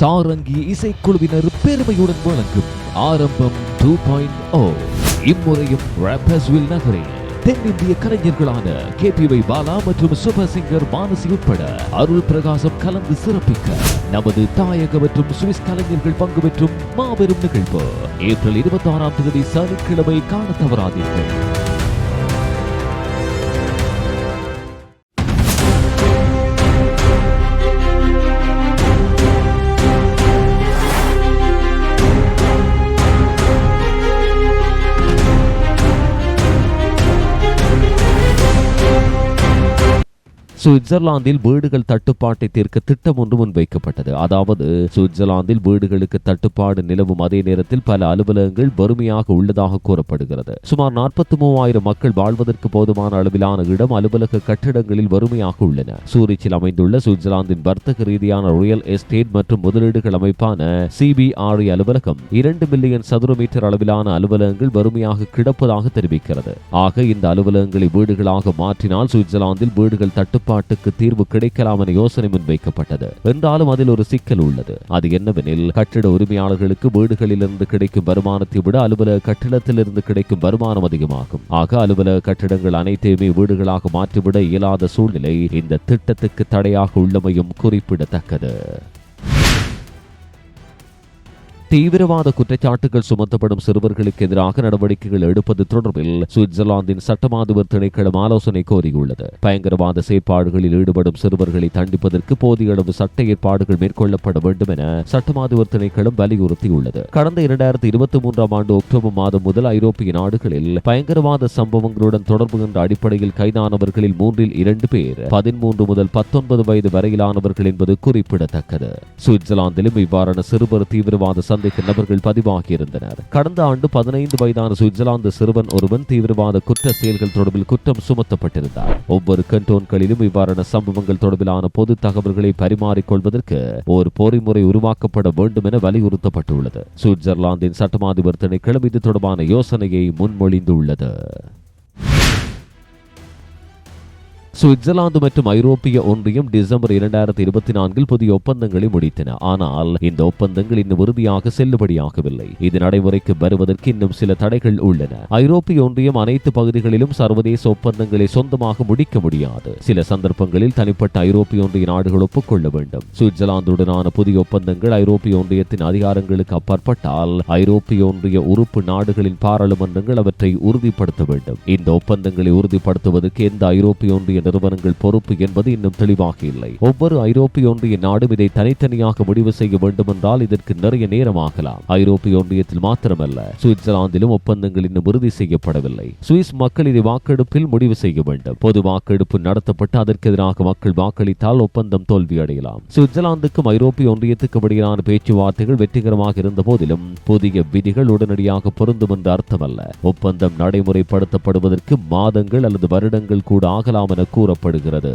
சாரங்கி இசைக்குழுவினர் பெருமையுடன் வழங்கும் ஆரம்பம் டூ பாயிண்ட் ஓ இம்முறையும் ராப்பஸ்வில் நகரில் தென்னிந்திய கலைஞர்களான கே பி வை பாலா மற்றும் சூப்பர் சிங்கர் மானசி உட்பட அருள் பிரகாசம் கலந்து சிறப்பிக்க நமது தாயக மற்றும் சுவிஸ் கலைஞர்கள் பங்கு பெற்றும் மாபெரும் நிகழ்வு. ஏப்ரல் இருபத்தி ஆறாம் தேதி சனிக்கிழமை காண தவறாதீர்கள். சுவிட்சர்லாந்தில் வீடுகள் தட்டுப்பாட்டை தீர்க்க திட்டம் ஒன்று முன்வைக்கப்பட்டது. அதாவது சுவிட்சர்லாந்தில் வீடுகளுக்கு தட்டுப்பாடு நிலவும் அதே நேரத்தில் பல அலுவலகங்கள் வறுமையாக உள்ளதாக கூறப்படுகிறது. சுமார் நாற்பத்தி மூவாயிரம் மக்கள் வாழ்வதற்கு போதுமான அளவிலான இடம் அலுவலக கட்டிடங்களில் வறுமையாக உள்ளன. சூரிச்சில் அமைந்துள்ள சுவிட்சர்லாந்தின் வர்த்தக ரீதியான ரியல் எஸ்டேட் மற்றும் முதலீடுகள் அமைப்பான சிபிஆர்இ அலுவலகம் இரண்டு மில்லியன் சதுர மீட்டர் அளவிலான அலுவலகங்கள் வறுமையாக கிடப்பதாக தெரிவிக்கிறது. ஆக இந்த அலுவலகங்களை வீடுகளாக மாற்றினால் சுவிட்சர்லாந்தில் வீடுகள் முரண்பாட்டுக்கு தீர்வு கிடைக்கலாம் என யோசனை முன்வைக்கப்பட்டது. என்றாலும் அதில் ஒரு சிக்கல் உள்ளது. அது என்னவெனில் கட்டிட உரிமையாளர்களுக்கு வீடுகளிலிருந்து கிடைக்கும் வருமானத்தை விட அலுவலக கட்டிடத்திலிருந்து கிடைக்கும் வருமானம் அதிகமாகும். ஆக அலுவலக கட்டிடங்கள் அனைத்தையுமே வீடுகளாக மாற்றிவிட இயலாத சூழ்நிலை இந்த திட்டத்துக்கு தடையாக உள்ளமையும் குறிப்பிடத்தக்கது. தீவிரவாத குற்றச்சாட்டுகள் சுமத்தப்படும் சிறுவர்களுக்கு எதிராக நடவடிக்கைகள் எடுப்பது தொடர்பில் சுவிட்சர்லாந்தின் சட்டமாதுவர் திணைக்களம் ஆலோசனை கோரியுள்ளது. பயங்கரவாத செயற்பாடுகளில் ஈடுபடும் சிறுவர்களை தண்டிப்பதற்கு போதிய அளவு சட்ட ஏற்பாடுகள் மேற்கொள்ளப்பட வேண்டும் என சட்டமாதுவர் திணைக்களம் வலியுறுத்தியுள்ளது. கடந்த இரண்டாயிரத்தி இருபத்தி மூன்றாம் ஆண்டு அக்டோபர் மாதம் முதல் ஐரோப்பிய நாடுகளில் பயங்கரவாத சம்பவங்களுடன் தொடர்பு என்ற அடிப்படையில் கைதானவர்களில் மூன்றில் இரண்டு பேர் பதிமூன்று முதல் பத்தொன்பது வயது வரையிலானவர்கள் என்பது குறிப்பிடத்தக்கது. சுவிட்சர்லாந்திலும் இவ்வாறான சிறுவர் தீவிரவாத சந்தேக நபர்கள் பதிவாகியிருந்தனர். கடந்த ஆண்டு பதினைந்து வயதான சுவிட்சர்லாந்து சிறுவன் ஒருவன் தீவிரவாத குற்ற செயல்கள் தொடர்பில் குற்றம் சுமத்தப்பட்டிருந்தார். ஒவ்வொரு கண்டோன்களிலும் இவ்வாறான சம்பவங்கள் தொடர்பிலான பொது தகவல்களை பரிமாறிக்கொள்வதற்கு ஒரு பொறிமுறை உருவாக்கப்பட வேண்டும் என வலியுறுத்தப்பட்டுள்ளது. சுவிட்சர்லாந்தின் சட்டமாதிபர் திணைக்களம் இது தொடர்பான யோசனையை முன்மொழிந்துள்ளது. சுவிட்சர்லாந்து மற்றும் ஐரோப்பிய ஒன்றியம் டிசம்பர் இரண்டாயிரத்தி இருபத்தி நான்கில் புதிய ஒப்பந்தங்களை முடித்தன. ஆனால் இந்த ஒப்பந்தங்கள் இன்னும் உறுதியாக செல்லுபடியாகவில்லை. இது நடைமுறைக்கு வருவதற்கு இன்னும் சில தடைகள் உள்ளன. ஐரோப்பிய ஒன்றியம் அனைத்து பகுதிகளிலும் சர்வதேச ஒப்பந்தங்களை சொந்தமாக முடிக்க முடியாது. சில சந்தர்ப்பங்களில் தனிப்பட்ட ஐரோப்பிய ஒன்றிய நாடுகள் ஒப்புக்கொள்ள வேண்டும். சுவிட்சர்லாந்துடனான புதிய ஒப்பந்தங்கள் ஐரோப்பிய ஒன்றியத்தின் அதிகாரங்களுக்கு அப்பாற்பட்டால் ஐரோப்பிய ஒன்றிய உறுப்பு நாடுகளின் பாராளுமன்றங்கள் அவற்றை உறுதிப்படுத்த வேண்டும். இந்த ஒப்பந்தங்களை உறுதிப்படுத்துவதற்கு எந்த ஐரோப்பிய ஒன்றிய நிறுவனங்கள் பொறுப்பு என்பது இன்னும் தெளிவாக இல்லை. ஒவ்வொரு ஐரோப்பிய ஒன்றிய நாடும் இதை தனித்தனியாக முடிவு செய்ய வேண்டும் என்றால் இதற்கு நிறைய நேரம் ஆகலாம். ஐரோப்பிய ஒன்றியத்தில் மாத்திரமல்ல சுவிட்சர்லாந்திலும் ஒப்பந்தங்கள் இன்னும் உறுதி செய்யப்படவில்லை. சுவிஸ் மக்கள் இதை வாக்கெடுப்பில் முடிவு செய்ய வேண்டும். பொது வாக்கெடுப்பு நடத்தப்பட்டு அதற்கு எதிராக மக்கள் வாக்களித்தால் ஒப்பந்தம் தோல்வியடையலாம். சுவிட்சர்லாந்துக்கும் ஐரோப்பிய ஒன்றியத்துக்கும் இடையிலான பேச்சுவார்த்தைகள் வெற்றிகரமாக இருந்த போதிலும் புதிய விதிகள் உடனடியாக பொருந்தும் என்று அர்த்தமல்ல. ஒப்பந்தம் நடைமுறைப்படுத்தப்படுவதற்கு மாதங்கள் அல்லது வருடங்கள் கூட ஆகலாம் என கூறப்படுகிறது.